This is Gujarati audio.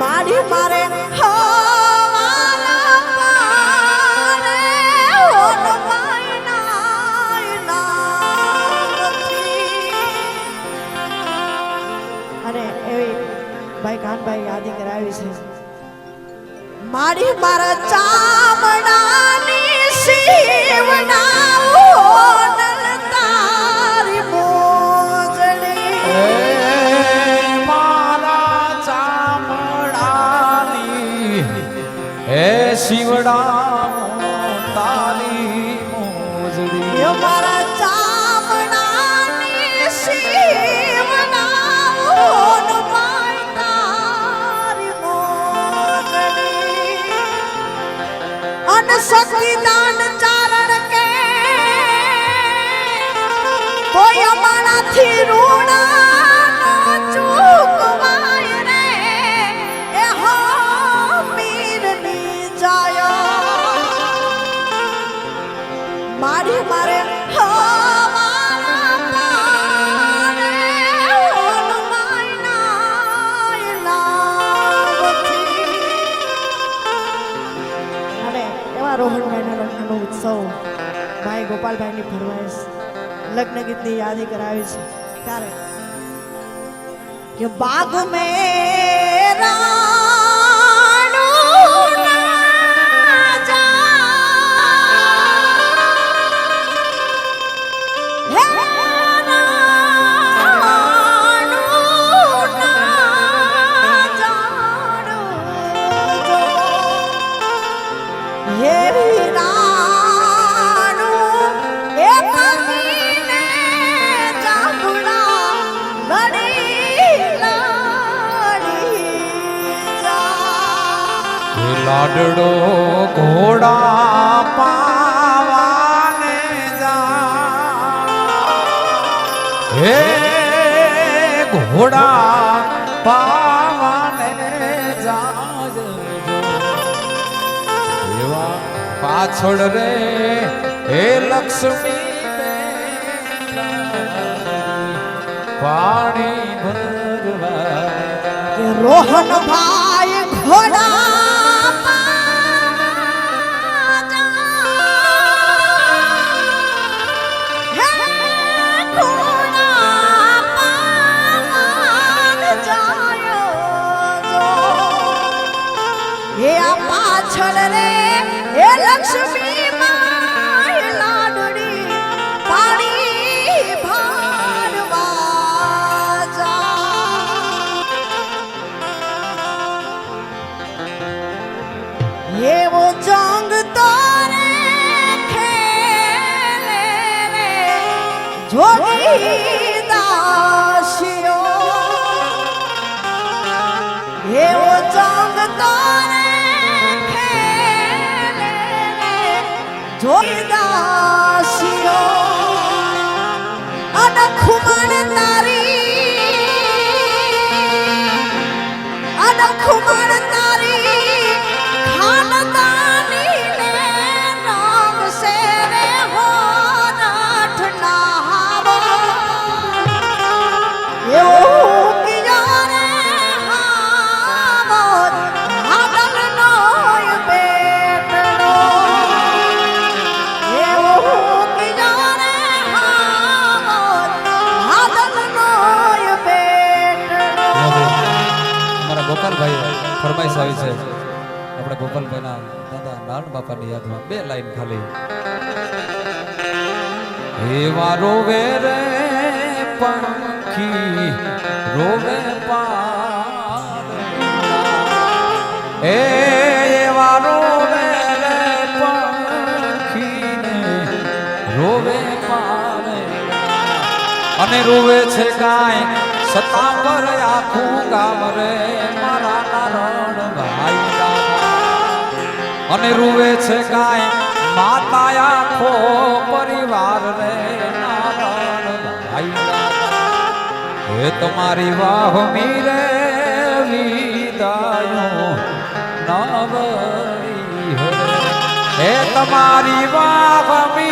મારી મારે. અને એવી ભાઈ કાનભાઈ યાદી કરાવી છે મારી મારા ચામડાની શિવડા તારી મોજડી. મારા ચામડાની સતીદાન ચારણ કે કોઈ અમારાથી ઋણા ગોપાલભાઈની ફરમાઈશ લગ્ન ગીતની યાદી કરાવી છે. ત્યારે કે બાગ મેં લાડડો ઘોડા પાવાને જા. હે ઘોડા પાવાને જાજજો એવા પાછળ રે હે લક્ષ્મી પાણી ભરવા. રોહન ભાઈ ઘોડા હે આ પાછળ રે, હે લક્ષ્મી માય લાડડી, પાણી ભરવા જા. એવો જંગ ખેલે રે, જોગી દાસીઓ એવો જંગ ખેલે જોગી ફરમાઈશ આવી છે. આપણે ગોપાલભાઈના દાદા નારાયણ બાપાની યાદમાં બે લાઈન ખાલી. એવા વે રે પંખી, રોવે પાર એ વારો રોવે રે પંખીને રોવે પાર અને રોવે છે કાંઈ સતા પર આખું ગામ રે. અને રૂવે છે કાંઈ માતા આખો પરિવાર રે હે તમારી વાહ મીરે વિદાયો. નવરી હે. તમારી વાહ મી